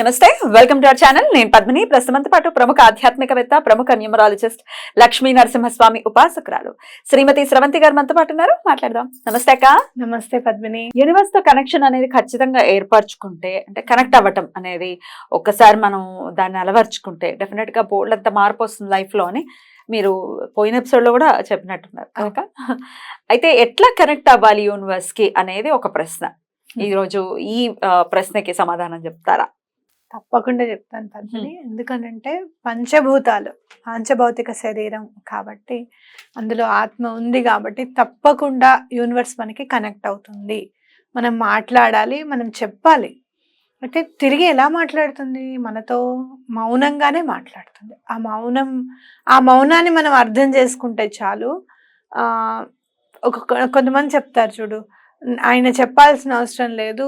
నమస్తే. Welcome to our channel నేను పద్మిని. ప్రస్తుతంతో పాటు ప్రముఖ ఆధ్యాత్మికవేత్త ప్రముఖ న్యూమరాలజిస్ట్ లక్ష్మీ నరసింహస్వామి ఉపాసకురాలు శ్రీమతి స్రవంతి గారు మనతో పాటు ఉన్నారు. మాట్లాడదాం. నమస్తే అక్క. నమస్తే పద్మిని. యూనివర్స్తో కనెక్షన్ అనేది ఖచ్చితంగా ఏర్పరచుకుంటే అంటే కనెక్ట్ అవ్వటం అనేది ఒక్కసారి మనం దాన్ని అలవర్చుకుంటే డెఫినెట్గా బోల్డ్ అంత మార్పు వస్తుంది లైఫ్లో అని మీరు పోయిన ఎపిసోడ్లో కూడా చెప్పినట్టున్నారు. కనుక? అయితే ఎట్లా కనెక్ట్ అవ్వాలి యూనివర్స్కి అనేది ఒక ప్రశ్న. ఈ రోజు ఈ ప్రశ్నకి సమాధానం చెప్తారా? తప్పకుండా చెప్తాను పద్మిని ఎందుకనంటే పంచభూతాలు పాంచభౌతిక శరీరం కాబట్టి అందులో ఆత్మ ఉంది కాబట్టి తప్పకుండా యూనివర్స్ మనకి కనెక్ట్ అవుతుంది. మనం మాట్లాడాలి మనం చెప్పాలి. అంటే తిరిగి ఎలా మాట్లాడుతుంది? మనతో మౌనంగానే మాట్లాడుతుంది. ఆ మౌనం ఆ మౌనాన్ని మనం అర్థం చేసుకుంటే చాలు. ఒక కొంతమంది చెప్తారు చూడు ఆయన చెప్పాల్సిన అవసరం లేదు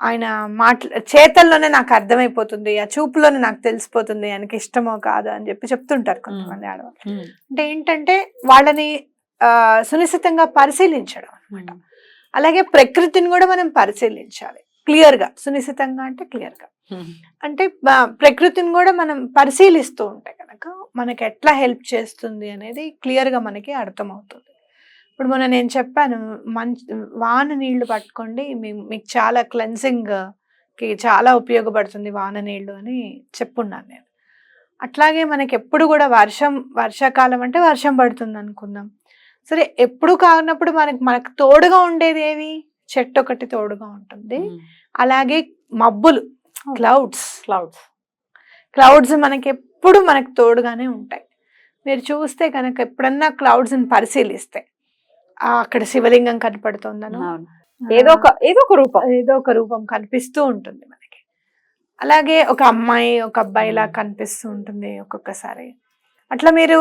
ఆయన మాట్లా చేతల్లోనే నాకు అర్థమైపోతుంది ఆ చూపులోనే నాకు తెలిసిపోతుంది ఆయనకి ఇష్టమో కాదో అని చెప్పి చెప్తుంటారు కొంతమంది ఆడవాళ్ళు. అంటే ఏంటంటే వాళ్ళని సునిశ్చితంగా పరిశీలించడం అనమాట అలాగే ప్రకృతిని కూడా మనం పరిశీలించాలి. క్లియర్గా సునిశ్చితంగా అంటే క్లియర్గా అంటే ప్రకృతిని కూడా మనం పరిశీలిస్తూ ఉంటే కనుక మనకి ఎట్లా హెల్ప్ చేస్తుంది అనేది క్లియర్గా మనకి అర్థమవుతుంది. ఇప్పుడు మొన్న నేను చెప్పాను మంచి వాన నీళ్ళు పట్టుకోండి మీకు చాలా క్లెన్సింగ్కి చాలా ఉపయోగపడుతుంది వాన నీళ్ళు అని చెప్పున్నాను నేను. అట్లాగే మనకి ఎప్పుడు కూడా వర్షం వర్షాకాలం అంటే వర్షం పడుతుంది అనుకుందాం. సరే ఎప్పుడు కానప్పుడు మనకి మనకు తోడుగా ఉండేది ఏవి చెట్టు ఒకటి తోడుగా ఉంటుంది. అలాగే మబ్బులు క్లౌడ్స్. క్లౌడ్స్. క్లౌడ్స్ మనకి ఎప్పుడు మనకు తోడుగానే ఉంటాయి. మీరు చూస్తే కనుక ఎప్పుడన్నా క్లౌడ్స్ని పరిశీలిస్తే అక్కడ శివలింగం కనపడుతుందను? ఏదో ఒక ఏదో ఒక రూపం. ఏదో ఒక రూపం కనిపిస్తూ ఉంటుంది మనకి. అలాగే ఒక అమ్మాయి ఒక అబ్బాయిలా. కనిపిస్తూ ఉంటుంది ఒక్కొక్కసారి. అట్లా మీరు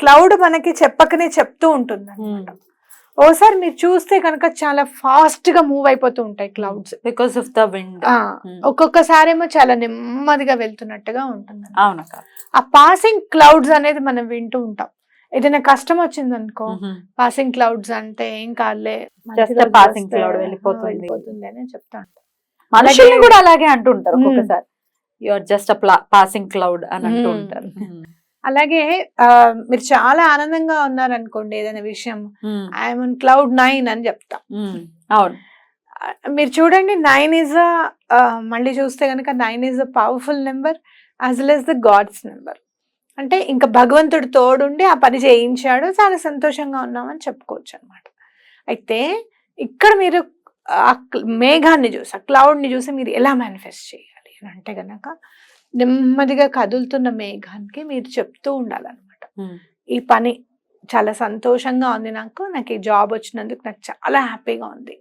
క్లౌడ్ మనకి చెప్పకనే చెప్తూ ఉంటుంది అనమాట ఓసారి మీరు చూస్తే కనుక చాలా ఫాస్ట్గా మూవ్ అయిపోతూ ఉంటాయి clouds. Because of the wind. ఒక్కొక్కసారి ఏమో చాలా నెమ్మదిగా వెళ్తున్నట్టుగా ఉంటుంది అవునక్క. ఆ పాసింగ్ క్లౌడ్స్ అనేది మనం వింటూ ఉంటాం. ఏదైనా కష్టం వచ్చింది అనుకో పాసింగ్ క్లౌడ్స్ అంటే ఏం కాదులే cloud ఆ, వెళ్ళిపోతుంది. అని చెప్తా మనుషుల్ని కూడా అలాగే అంటుంటారు. ఒక్కొక్కసారి జస్ట్ అ పాసింగ్ క్లౌడ్ అని అంటూ మ్మ్. ఉంటారు అలాగే మీరు చాలా ఆనందంగా ఉన్నారనుకోండి ఏదైనా విషయం. ఐఎమ్ క్లౌడ్ నైన్ అని చెప్తా. అవును మీరు చూడండి నైన్ ఈజ్ మళ్ళీ చూస్తే కనుక nine is a powerful number as well as the god's number అంటే ఇంకా భగవంతుడు తోడుండి ఆ పని చేయించాడు. చాలా సంతోషంగా ఉన్నామని చెప్పుకోవచ్చు అనమాట అయితే ఇక్కడ మీరు ఆ మేఘాన్ని చూసి ఆ క్లౌడ్ని చూసి మీరు ఎలా మేనిఫెస్ట్ చేయాలి అని అంటే కనుక నెమ్మదిగా కదులుతున్న మేఘానికి మీరు చెప్తూ ఉండాలన్నమాట. ఈ పని చాలా సంతోషంగా ఉంది నాకు నాకు ఈ జాబ్ వచ్చినందుకు నాకు చాలా హ్యాపీగా ఉంది.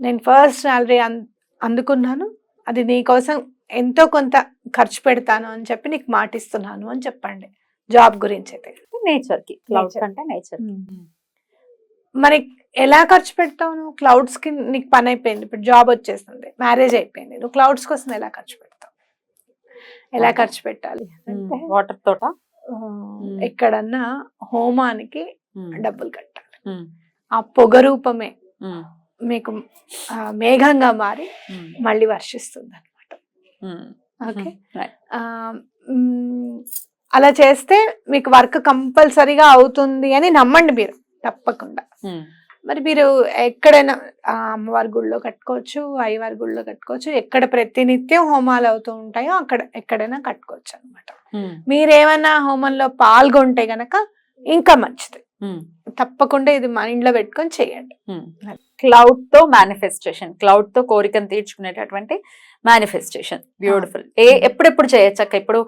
నేను ఫస్ట్ శాలరీ అన్ అందుకున్నాను. అది నీకోసం ఎంతో కొంత ఖర్చు పెడతాను అని చెప్పి నీకు మాటిస్తున్నాను అని చెప్పండి జాబ్ గురించి అయితే నేచర్కి క్లౌడ్స్. అంటే నేచర్ మరి ఎలా ఖర్చు పెడతావు నువ్వు క్లౌడ్స్కి నీకు పని అయిపోయింది ఇప్పుడు జాబ్ వచ్చేస్తుంది మ్యారేజ్ అయిపోయింది నువ్వు క్లౌడ్స్ కోసం ఎలా ఖర్చు పెడతావు ఎలా. ఖర్చు పెట్టాలి అంటే వాటర్ తోట ఎక్కడన్నా హోమానికి. డబ్బులు కట్టాలి. ఆ పొగ రూపమే. మీకు మేఘంగా మారి. మళ్ళీ వర్షిస్తుంది. Okay Right. ఆ, మ్, అలా చేస్తే మీకు వర్క్ కంపల్సరీగా అవుతుంది అని నమ్మండి మీరు తప్పకుండా. మ్మ్. మరి మీరు ఎక్కడైనా అమ్మవారి గుళ్ళో కట్టుకోవచ్చు అయ్యవారి గుళ్ళో కట్టుకోవచ్చు ఎక్కడ ప్రతినిత్యం హోమాలు అవుతూ ఉంటాయో అక్కడ ఎక్కడైనా కట్టుకోవచ్చు అనమాట. మీరేమైనా హోమంలో పాల్గొంటే గనక ఇంకా మంచిది. తప్పకుండా ఇది మైండ్లో పెట్టుకొని చేయండి. క్లౌడ్తో మేనిఫెస్టేషన్ క్లౌడ్తో కోరికను తీర్చుకునేటటువంటి మేనిఫెస్టేషన్ బ్యూటిఫుల్ ఏ ఎప్పుడెప్పుడు చేయొచ్చు అక్క? ఇప్పుడు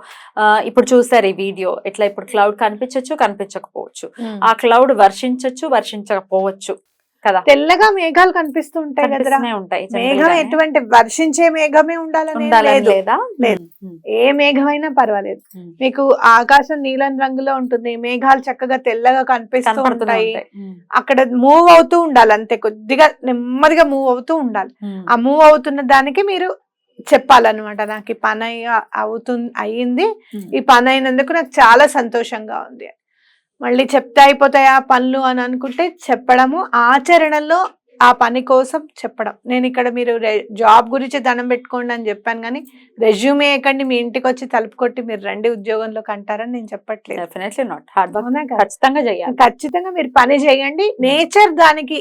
ఇప్పుడు చూసారు ఈ వీడియో. ఇట్లా ఇప్పుడు క్లౌడ్ కనిపించవచ్చు కనిపించకపోవచ్చు. ఆ క్లౌడ్ వర్షించవచ్చు వర్షించకపోవచ్చు. కదా. తెల్లగా మేఘాలు కనిపిస్తూ ఉంటాయి కదరా కనిపిస్తూనే ఉంటాయి మేఘం. ఎటువంటి వర్షించే మేఘమే ఉండాలని లేదు. ఏ మేఘమైనా పర్వాలేదు. మీకు ఆకాశం నీలం రంగులో ఉంటుంది. మేఘాలు చక్కగా తెల్లగా కనిపిస్తూ ఉంటాయి. అక్కడ మూవ్ అవుతూ ఉండాలి అంతే. కొద్దిగా నెమ్మదిగా మూవ్ అవుతూ ఉండాలి. ఆ మూవ్ అవుతున్న దానికి మీరు చెప్పాలన్నమాట. నాకు ఈ పని అవుతుంది అయ్యింది. ఈ పని అయినందుకు నాకు చాలా సంతోషంగా ఉంది. మళ్ళీ చెప్తే అయిపోతాయి ఆ పనులు అని అనుకుంటే చెప్పడము ఆచరణలో ఆ పని కోసం చెప్పడం. నేను ఇక్కడ మీరు జాబ్ గురించి దండం పెట్టుకోండి అని చెప్పాను కానీ రెజ్యూమే ఎక్కండి మీ ఇంటికి వచ్చి తలుపు కొట్టి మీరు రండి ఉద్యోగంలోకి అంటారని నేను చెప్పట్లేదు. Definitely not hard? ఖచ్చితంగా చేయాలి. ఖచ్చితంగా మీరు పని చేయండి. నేచర్ దానికి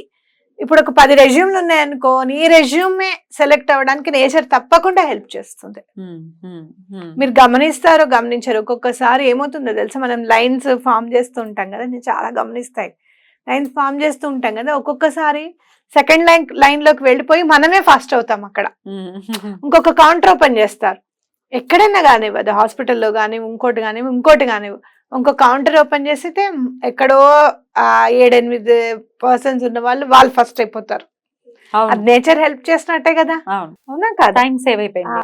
ఇప్పుడు ఒక పది రెజ్యూమ్లు ఉన్నాయనుకో నీ రెజ్యూమే సెలెక్ట్ అవ్వడానికి నేచర్ తప్పకుండా హెల్ప్ చేస్తుంది. మీరు గమనిస్తారో గమనించారు ఒక్కొక్కసారి ఏమవుతుందో తెలుసా? మనం లైన్స్ ఫామ్ చేస్తూ ఉంటాం కదా నేను చాలా గమనిస్తాయి. లైన్స్ ఫామ్ చేస్తూ ఉంటాం కదా ఒక్కొక్కసారి సెకండ్ లైన్ లైన్లోకి వెళ్ళిపోయి మనమే ఫాస్ట్ అవుతాం అక్కడ. ఇంకొక కౌంటర్ ఓపెన్ చేస్తారు. ఎక్కడైనా కానివ్వదు హాస్పిటల్లో కానీ ఇంకోటి కానీ ఇంకోటి కానివ్వు. ఇంకో కౌంటర్ ఓపెన్ చేసితే ఎక్కడో ఏడెనిమిది పర్సన్స్ ఉన్న వాళ్ళు వాళ్ళు ఫస్ట్ అయిపోతారు. అది నేచర్ హెల్ప్ చేసినట్టే కదా? అవును. కదా? టైం సేవ్ అయిపోయింది.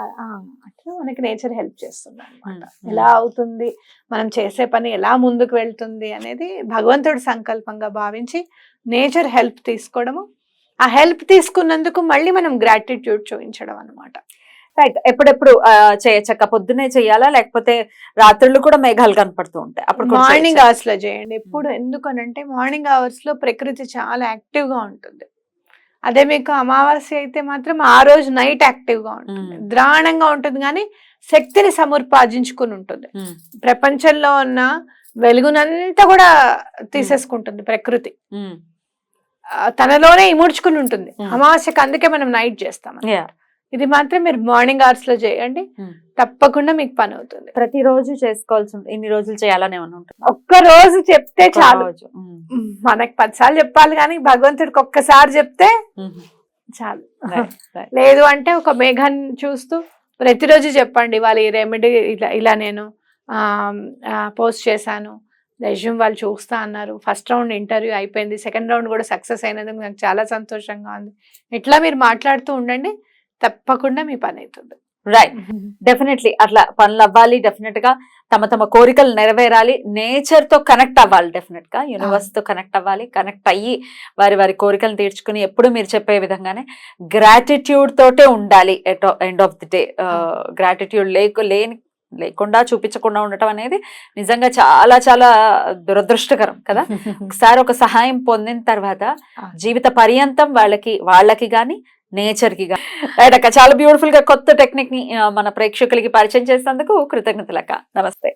అట్లా మనకి నేచర్ హెల్ప్ చేస్తుంది అనమాట. ఎలా అవుతుంది? మనం చేసే పని ఎలా ముందుకు వెళ్తుంది అనేది భగవంతుడి సంకల్పంగా భావించి నేచర్ హెల్ప్ తీసుకోవడము. ఆ హెల్ప్ తీసుకున్నందుకు మళ్ళీ మనం గ్రాటిట్యూడ్ చూపించడం అనమాట రైట్ ఎప్పుడెప్పుడు చేయొచ్చక్క? పొద్దునే చెయ్యాలా లేకపోతే రాత్రులు కూడా మేఘాలు కనపడుతూ ఉంటాయి. అప్పుడు మార్నింగ్? అవర్స్లో చేయండి. ఎప్పుడు ఎందుకనంటే మార్నింగ్ అవర్స్లో ప్రకృతి చాలా యాక్టివ్గా ఉంటుంది. అదే మీకు అమావాస్య అయితే మాత్రం ఆ రోజు నైట్ యాక్టివ్గా ఉంటుంది. మ్మ్. ద్రాణంగా ఉంటుంది కానీ శక్తిని సముపార్జించుకుని ఉంటుంది. ఉమ్, ప్రపంచంలో ఉన్న వెలుగునంతా కూడా తీసేసుకుంటుంది ప్రకృతి. తనలోనే ఇముడ్చుకుని ఉంటుంది. Hmm. అమావాస్యకి అందుకే మనం నైట్ చేస్తాం. ఇది మాత్రం మీరు మార్నింగ్ అవర్స్లో చేయండి. Hmm. తప్పకుండా మీకు పని అవుతుంది. ప్రతిరోజు చేసుకోవాల్సి ఉంటుంది ఇన్ని రోజులు చేయాలని ఉంటుంది? ఒక్క రోజు చెప్తే చాలు. రోజు. ఉమ్, ఉమ్, మనకి పదిసార్లు చెప్పాలి కానీ భగవంతుడికి ఒక్కసారి చెప్తే ఉమ్, చాలు. లేదు అంటే ఒక మేఘాన్ని చూస్తూ ప్రతిరోజు చెప్పండి. వాళ్ళు ఈ రెమెడీ ఇలా ఇలా నేను పోస్ట్ చేశాను. రెజ్యూమ్ వాళ్ళు చూస్తా అన్నారు. ఫస్ట్ రౌండ్ ఇంటర్వ్యూ అయిపోయింది. సెకండ్ రౌండ్ కూడా సక్సెస్ అయినందుకు నాకు చాలా సంతోషంగా ఉంది. ఇట్లా మీరు మాట్లాడుతూ ఉండండి. తప్పకుండా మీ పని అవుతుంది రైట్ డెఫినెట్లీ అట్లా పనులు అవ్వాలి డెఫినెట్గా తమ తమ కోరికలు నెరవేరాలి. నేచర్తో కనెక్ట్ అవ్వాలి డెఫినెట్గా. యూనివర్స్తో కనెక్ట్ అవ్వాలి కనెక్ట్ అయ్యి వారి వారి కోరికలను తీర్చుకుని ఎప్పుడు మీరు చెప్పే విధంగానే గ్రాటిట్యూడ్ తోటే ఉండాలి at end of the day gratitude లేకు లేని లేకుండా చూపించకుండా ఉండటం అనేది నిజంగా చాలా చాలా దురదృష్టకరం కదా? ఒకసారి ఒక సహాయం పొందిన తర్వాత. జీవిత పర్యంతం వాళ్ళకి వాళ్ళకి గాని నేచర్కి రైట్ అక్క చాలా బ్యూటిఫుల్గా కొత్త టెక్నిక్ని మన ప్రేక్షకులకి పరిచయం చేసినందుకు కృతజ్ఞతలక్క. నమస్తే.